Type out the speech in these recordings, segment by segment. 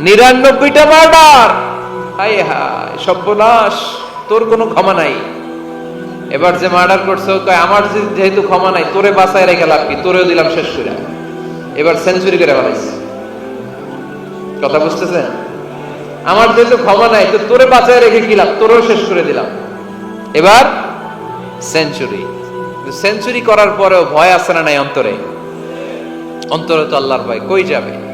নিরানব্বইটা মার্ডার হায় হায়, সর্বনাশ, তোর কোনো ক্ষমা নাই। এবার যে মার্ডার করছে আমার যেহেতু ক্ষমা নাই, তোরে বাঁচায় রেখে লাভ কি? তোরেও দিলাম শেষ করে। এবার সেঞ্চুরি করে ফেলাইছে কথা বুঝতেছেন আমার যেহেতু ক্ষমা নাই, তো তোরে বাঁচায় রেখে লাভ? তোরেও শেষ করে দিলাম। এবার সেঞ্চুরি সেঞ্চুরি করার পরেও ভয় আসে না নাই অন্তরে? অন্তরে তো আল্লাহর ভয়। কই যাবে?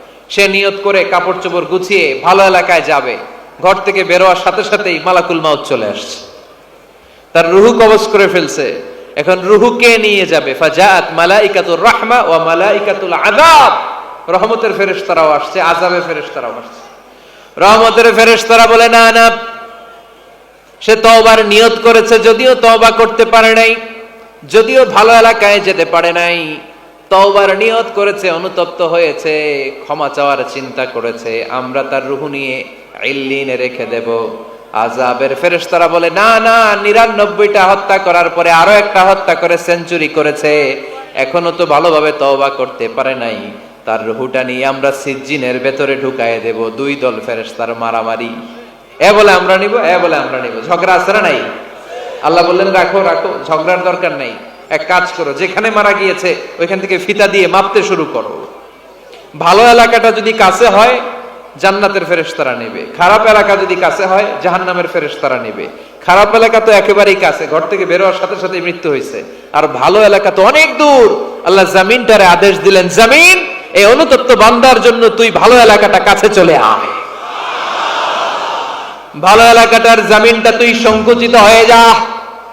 সে নিয়ত করে কাপড় চোপড় গুছিয়ে ভালো এলাকায় যাবে। ঘর থেকে বেরোয়ার সাথে সাথেই মালাকুল মাউত চলে আসছে। তার রুহু কবজ করে ফেলছে। এখন রুহু কে নিয়ে যাবে? ফাজাত মালাইকাতুর রাহমা ওয়া মালাইকাতুল আযাব। রহমতের ফেরেশতারাও আসছে, আযাবের ফেরেশতারাও আসছে। রহমতের ফেরেশতারা বলে, না না, সে তওবার নিয়ত করেছে, যদিও তওবা করতে পারে নাই, যদিও ভালো এলাকায় যেতে পারে নাই। তওবার নিয়ত করেছে, অনুতপ্ত হয়েছে, ক্ষমা চাওয়ার চিন্তা করেছে, আমরা তার রুহু নিয়ে ইল্লিনে রেখে দেব। আজাবের ফেরেশতারা বলে, না না, নিরানব্বইটা হত্যা করার পরে আরও একটা হত্যা করে সেঞ্চুরি করেছে। এখনও তো ভালোভাবে তওবা করতে পারে নাই। তার রুহুটা নিয়ে আমরা সিজ্জিনের ভেতরে ঢুকায় দেব, দুই দল ফেরেশতার মারামারি। এ বলে আমরা নিব, এ বলে আমরা নিব। ঝগড়া আছে না নাই? আল্লাহ বললেন, রাখো রাখো, ঝগড়ার দরকার নেই। এক কাজ করো, যেখানে মারা গিয়েছে, ওইখান থেকে ফিতা দিয়ে মাপতে শুরু করো। ভালো এলাকাটা যদি কাছে হয়, জান্নাতের ফেরেশতারা নেবে। খারাপ এলাকা যদি কাছে হয়, জাহান্নামের ফেরেশতারা নেবে। খারাপ এলাকা তো একেবারেই কাছে, ঘর থেকে বেরোয়ার সাথে সাথে মৃত্যু হয়েছে। আর ভালো এলাকা তো অনেক দূর। আল্লাহ জামিনটারে আদেশ দিলেন, জামিন, এই অনুতপ্ত বান্দার জন্য তুই ভালো এলাকাটা কাছে চলে আয়। ভালো এলাকাটার জামিনটা তুই সংকুচিত হয়ে যা।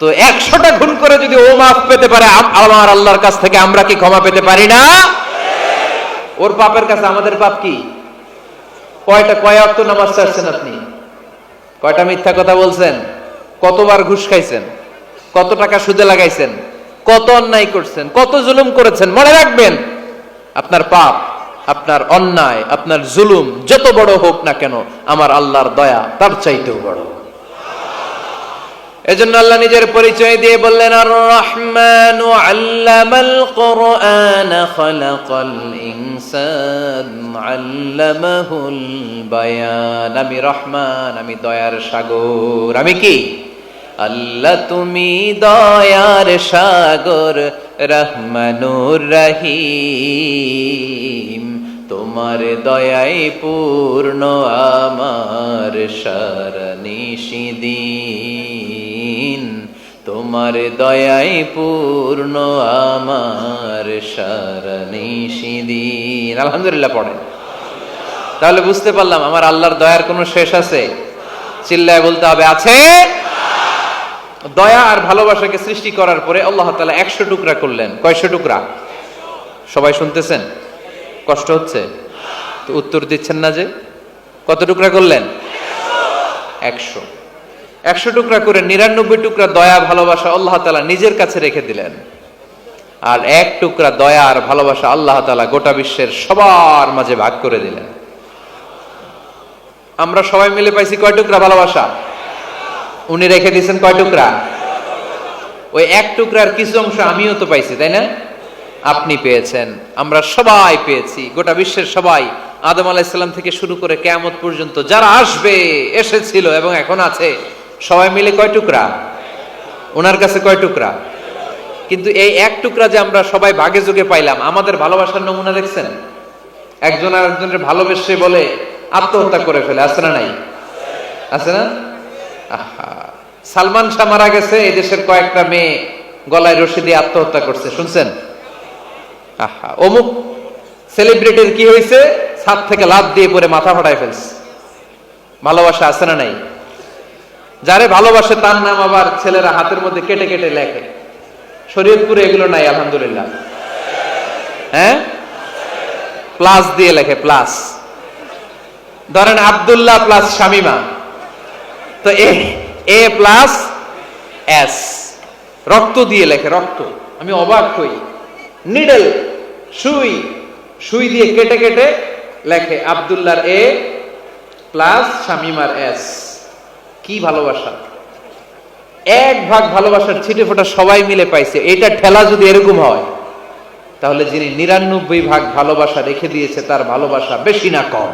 তো একশোটা খুন করে যদি ও মাফ পেতে পারে আমার আল্লাহর কাছ থেকে আমরা কি ক্ষমা পেতে পারি না? ওর পাপের কাছে আমাদের পাপ কি? কয়টা, কয় অক্ত নামাজ ছাড়ছেন আপনি? কয়টা মিথ্যা কথা বলছেন? কতবার ঘুষ খাইছেন? কত টাকা সুদে লাগাইছেন? কত অন্যায় করছেন? কত জুলুম করেছেন? মনে রাখবেন, আপনার পাপ, আপনার অন্যায়, আপনার জুলুম, যত বড় হোক না কেন, আমার আল্লাহর দয়া তার চাইতেও বড়। এজন্য আল্লাহ নিজের পরিচয় দিয়ে বললেন আর রহমান আল্লামাল কোরআন আল্লামাহুল বায়ান। আমি রহমান, আমি দয়ার সাগর। আমি কি? আল্লাহ তুমি দয়ার সাগর, রহমানুর রহিম। তোমার দয়াই পূর্ণ, আমার সারনিশিদিন তোমার দয়াই পূর্ণ আমার সারনিশিদিন আলহামদুলিল্লাহ পড়েন তাহলে বুঝতে পারলাম আমার আল্লাহর দয়ার কোনো শেষ আছে? চিল্লায় বলতে হবে, আছে? দয়া আর ভালোবাসাকে সৃষ্টি করার পরে আল্লাহ তাআলা একশো টুকরা করলেন। কয়শো টুকরা? সবাই শুনতেছেন? কষ্ট হচ্ছে? তো উত্তর দিচ্ছেন না যে? কত টুকরা করলেন? একশো। একশো টুকরা করে নিরানব্বই টুকরা দয়া, ভালোবাসা আল্লাহ তালা নিজের কাছে রেখে দিলেন। আর এক টুকরা দয়া আর ভালোবাসা আল্লাহ তালা গোটা বিশ্বের সবার মাঝে ভাগ করে দিলেন। আমরা সবাই মিলে পাইছি কয় টুকরা ভালোবাসা? উনি রেখে দিয়েছেন কয় টুকরা? ওই এক টুকরার কিছু অংশ আমিও তো পাইছি, তাই না? আপনি পেয়েছেন, আমরা সবাই পেয়েছি, গোটা বিশ্বের সবাই। আদম আলাইসাল্লাম থেকে শুরু করে কেয়ামত পর্যন্ত যারা আসবে, এসেছিল এবং এখন আছে। সবাই মিলে কয় টুকরা? ওনার কাছে কয় টুকরা? কিন্তু এই এক টুকরা যে আমরা সবাই ভাগে যোগে পাইলাম, আমাদের ভালোবাসার নমুনা দেখছেন? একজন আর একজনের ভালোবেসে বলে আত্মহত্যা করে ফেলে, আছে না নাই? আছে না? সালমান শাহ মারা গেছে এই দেশের কয়েকটা মেয়ে গলায় রশি দিয়ে আত্মহত্যা করছে, শুনছেন? আহা। অমুক সেলিব্রিটির কি হয়েছে ছাদ থেকে লাভ দিয়ে পরে মাথা ফাটায় ফেলছে। ভালোবাসা আছে না নাই? যারে ভালোবাসে তার নাম আবার ছেলেরা হাতের মধ্যে কেটে কেটে লেখে। শরীয়তপুরে এগুলো নাই, আলহামদুলিল্লাহ। হ্যাঁ? প্লাস দিয়ে লেখে, প্লাস। ধরেন আব্দুল্লাহ প্লাস শামিমা। তো এ এ প্লাস এস। রক্ত দিয়ে লেখে, রক্ত। আমি অবাক হই। নিডল, সুই। সুই দিয়ে কেটে কেটে লেখে আব্দুল্লাহর এ প্লাস শামিমার এস। কি ভালোবাসা? এক ভাগ ভালোবাসার ছিটে ফোটা সবাই মিলে পাইছে, এটা ঠেলা যদি এরকম হয়, তাহলে যিনি নিরানব্বই ভাগ ভালোবাসা রেখে দিয়েছে, তার ভালোবাসা বেশি না কম।